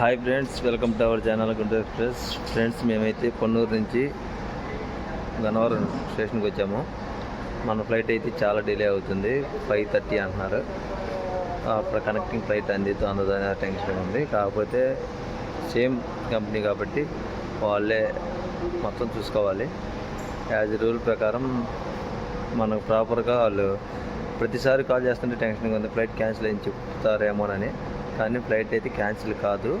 Hi friends welcome to our channel Guntur express. Friends మేమైతే పొన్నూరు నుంచి గన్నవరం స్టేషన్కి వచ్చాము. మన ఫ్లైట్ అయితే చాలా డిలే అవుతుంది ఫైవ్ థర్టీ అంటున్నారు. అప్పుడు కనెక్టింగ్ ఫ్లైట్ అందితో అందదని టెన్షన్ ఉంది. కాకపోతే సేమ్ కంపెనీ కాబట్టి వాళ్ళే మొత్తం చూసుకోవాలి. యాజ్ రూల్ ప్రకారం మనకు ప్రాపర్గా వాళ్ళు ప్రతిసారి కాల్ చేస్తుంటే టెన్షన్గా ఉంది ఫ్లైట్ క్యాన్సిల్ అయ్యి చెప్తారేమోనని. కానీ ఫ్లైట్ అయితే క్యాన్సిల్ కాదు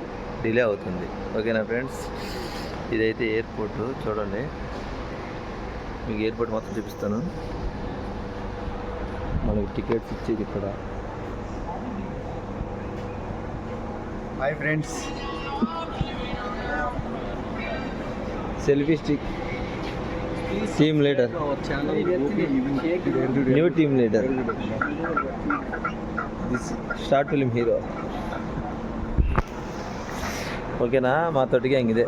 డిలే అవుతుంది. ఓకేనా ఫ్రెండ్స్? ఇదైతే ఎయిర్పోర్ట్ చూడండి. మీకు ఎయిర్పోర్ట్ మొత్తం చూపిస్తాను. మనకి టికెట్స్ ఇచ్చేది ఇక్కడ. Hi friends. Selfie stick. Team leader new team leader this short film hero ಓಕೆನಾ? ಮಾತೊಟ್ಟಿಗೆ ಹಂಗಿದೆ?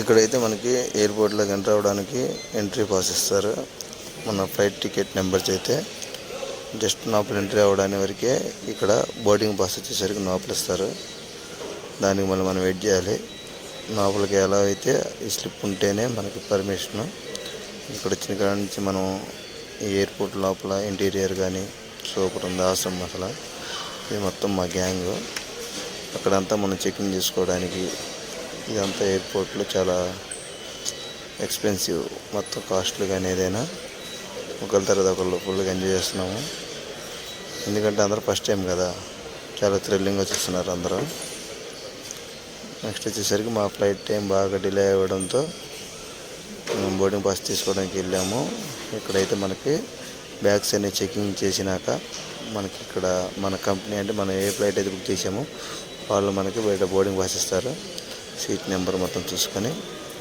ఇక్కడైతే మనకి ఎయిర్పోర్ట్లోకి ఎంటర్ అవ్వడానికి ఎంట్రీ పాస్ ఇస్తారు. మన ఫ్లైట్ టికెట్ నెంబర్స్ అయితే జస్ట్ లోపల ఎంట్రీ అవ్వడానికి వరకే ఇక్కడ బోర్డింగ్ పాస్ వచ్చేసరికి లోపల ఇస్తారు. దానికి మళ్ళీ మనం వెయిట్ చేయాలి. లోపలికి ఎలా అయితే ఈ స్లిప్ ఉంటేనే మనకి పర్మిషన్. ఇక్కడ వచ్చిన కాడ నుంచి మనం ఈ ఎయిర్పోర్ట్ లోపల ఇంటీరియర్ కానీ సూపర్ ఉంది ఆసం అసలు. ఇది మొత్తం మా గ్యాంగ్. అక్కడంతా మనం చెకింగ్ చేసుకోవడానికి ఇదంతా ఎయిర్పోర్ట్లో చాలా ఎక్స్పెన్సివ్ మొత్తం కాస్ట్లీ కానీ ఏదైనా. ఒకరి తర్వాత ఒకళ్ళు ఫుల్గా ఎంజాయ్ చేస్తున్నాము. ఎందుకంటే అందరూ ఫస్ట్ టైం కదా. చాలా థ్రిల్లింగ్గా చూస్తున్నారు అందరూ. నెక్స్ట్ వచ్చేసరికి మా ఫ్లైట్ టైం బాగా డిలే అవ్వడంతో మేము బోర్డింగ్ పాస్ తీసుకోవడానికి వెళ్ళాము. ఇక్కడైతే మనకి బ్యాగ్స్ అన్ని చెకింగ్ చేసినాక మనకి ఇక్కడ మన కంపెనీ అంటే మనం ఏ ఫ్లైట్ అయితే బుక్ చేసామో వాళ్ళు మనకి బయట బోర్డింగ్ పాస్ ఇస్తారు. సీట్ నెంబర్ మొత్తం చూసుకొని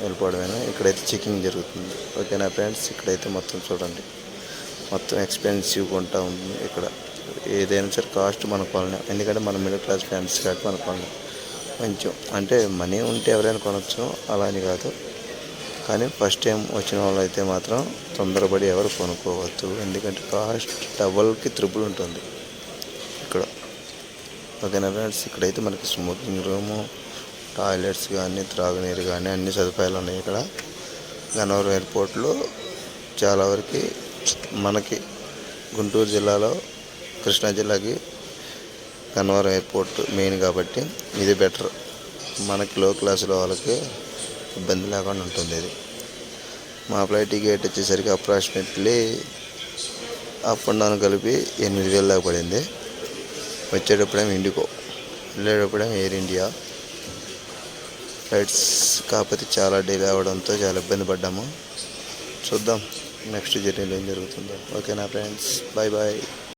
వెళ్ళిపోవడమేనా? ఇక్కడైతే చెకింగ్ జరుగుతుంది. ఓకేనా ఫ్రెండ్స్? ఇక్కడైతే మొత్తం చూడండి. మొత్తం ఎక్స్పెన్సివ్గా ఉంటా ఉంది ఇక్కడ. ఏదైనా సరే కాస్ట్ మన కొనలేం ఎందుకంటే మన మిడిల్ క్లాస్ ఫ్యామిలీస్ కాబట్టి మన కొనలేం కొంచెం అంటే మనీ ఉంటే ఎవరైనా కొనవచ్చు అలా అని కాదు. కానీ ఫస్ట్ టైం వచ్చిన వాళ్ళు అయితే మాత్రం తొందరపడి ఎవరు కొనుక్కోవద్దు. ఎందుకంటే కాస్ట్ డబల్కి త్రిబుల్ ఉంటుంది. ఇక్కడ. ఓకేనా ఫ్రెండ్స్? ఇక్కడైతే మనకి స్మోకింగ్ రూము టాయిలెట్స్ కానీ త్రాగునీరు కానీ అన్ని సదుపాయాలు ఉన్నాయి ఇక్కడ. గన్నవరం ఎయిర్పోర్ట్లో చాలా వరకు మనకి గుంటూరు జిల్లాలో కృష్ణా జిల్లాకి గన్నవరం ఎయిర్పోర్ట్ మెయిన్ కాబట్టి ఇది బెటర్. మనకి లో క్లాసులో వాళ్ళకి ఇబ్బంది లేకుండా ఉంటుంది ఇది. మా ఫ్లైట్ టికెట్ వచ్చేసరికి అప్రాక్సిమేట్లీ అప్ అండ్ డౌన్ కలిపి ఎనిమిది వేలు దాకా పడింది. వచ్చేటప్పుడేమో ఇండిగో వెళ్ళేటప్పుడేమో ఎయిర్ ఇండియా. ఫ్లైట్స్ కాకపోతే చాలా డిలే అవ్వడంతో చాలా ఇబ్బంది పడ్డాము. చూద్దాం నెక్స్ట్ జర్నీలో ఏం జరుగుతుందో. ఓకేనా ఫ్రెండ్స్ బాయ్ బాయ్